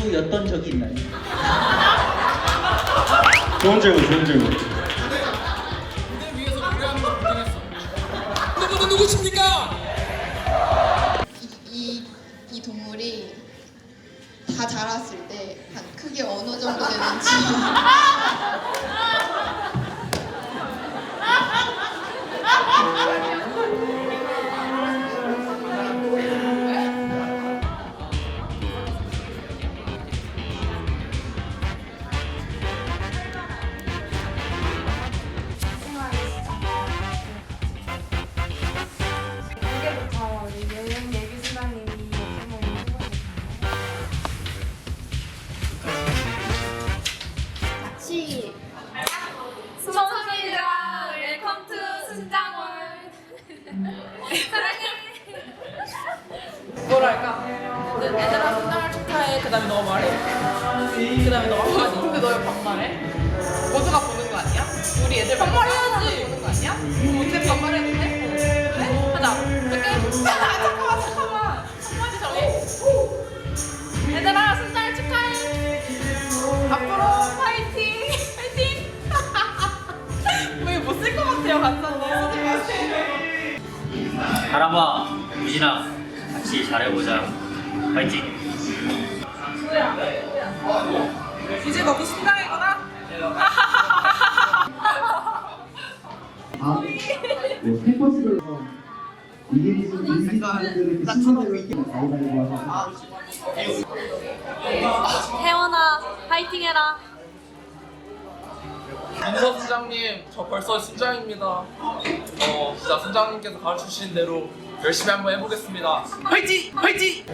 가수였던 적이 있나요? 좋은 질문, 좋은 질문. 누구는 누구십니까? 이, 이 동물이 다 자랐을 때 한 크게 어느 정도 되는지 순장월 사랑해 뭐랄까? 얘들아 순장을 축하해. 그 다음에 너가 말해. 그 다음에 너가 하니. 근데 너 반말해? 모두가 보는 거 아니야? 우리 애들 반말해야지. 보는 거 아니야? 어때 반말해도 돼? 유진아, 같이 잘해보자. 파이팅! 이제 너도 사람들을 신선하고 있게 가위바위보 하셔서 혜원아 파이팅 해라 민서 순장님, 저 벌써 순장입니다. 어, 진짜 순장님께서 가르치신 대로 열심히 한번 해보겠습니다. 화이팅! 화이팅!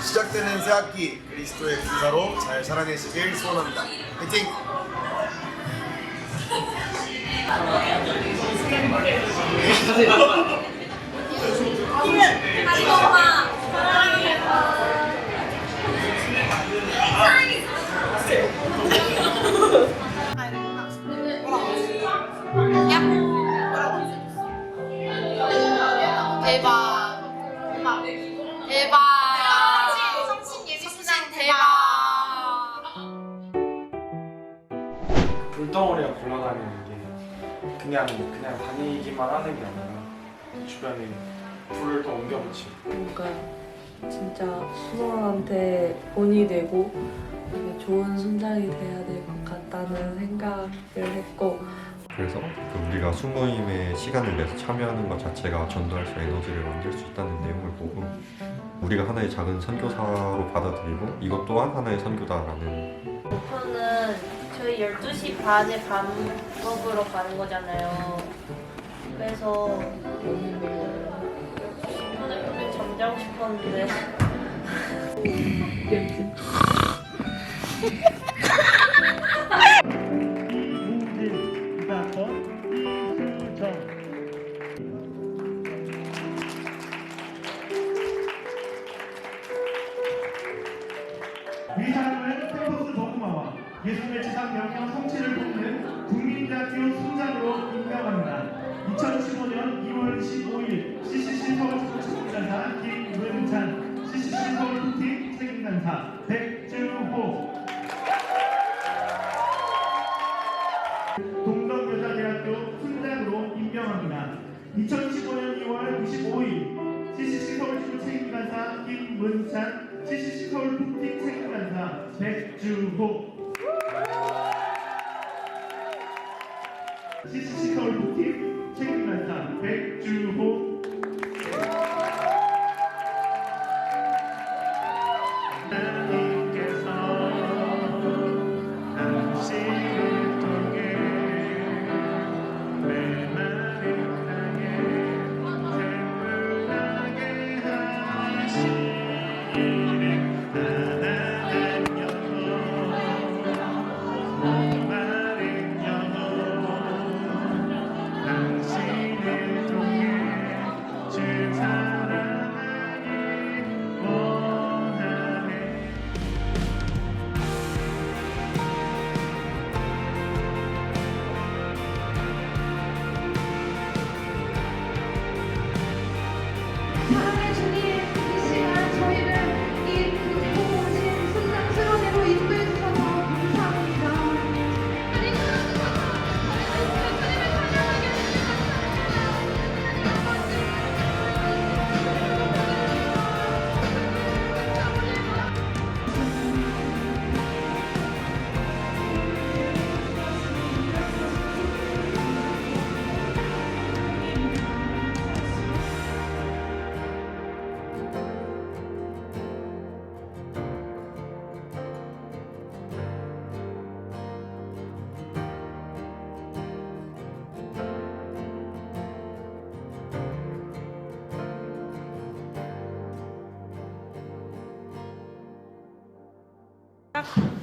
시작되는 새 학기 그리스도의 군사로 잘 살아내시길 소원합니다. 화이팅! 한동아 대박. 대박. 성신 예비수장 대박. 불덩어리가 굴러다니는 게. 그냥 그냥 다니기만 하는 게 아니라 주변에 불을 더 옮겨 붙이고. 뭔가 진짜 수원한테 본이 되고 되게 좋은 순장이 돼야 될 것 같다는 생각을 했고 그래서 그 우리가 수모임에 시간을 내서 참여하는 것 자체가 전도할 수 에너지를 만들 수 있다는 내용을 보고 우리가 하나의 작은 선교사로 받아들이고 이것 또한 하나의 선교다라는 목표는 저희 12시 반에 밥 먹으러 가는 거잖아요. 그래서 오늘 잠자고 싶었는데 사람은 캠퍼스 덕마와 예수의 지상 명령 성취를 돕는 국민대학교 순장으로 임명합니다. 2015년 2월 15일 CCC 서울특구 책임간사 김문찬, CCC 서울특팀 책임간사 백주호, 동덕여자대학교 순장으로 임명합니다. 2015년 2월 25일 CCC 서울특구 책임간사 김문찬, CCC 서울 trabajo.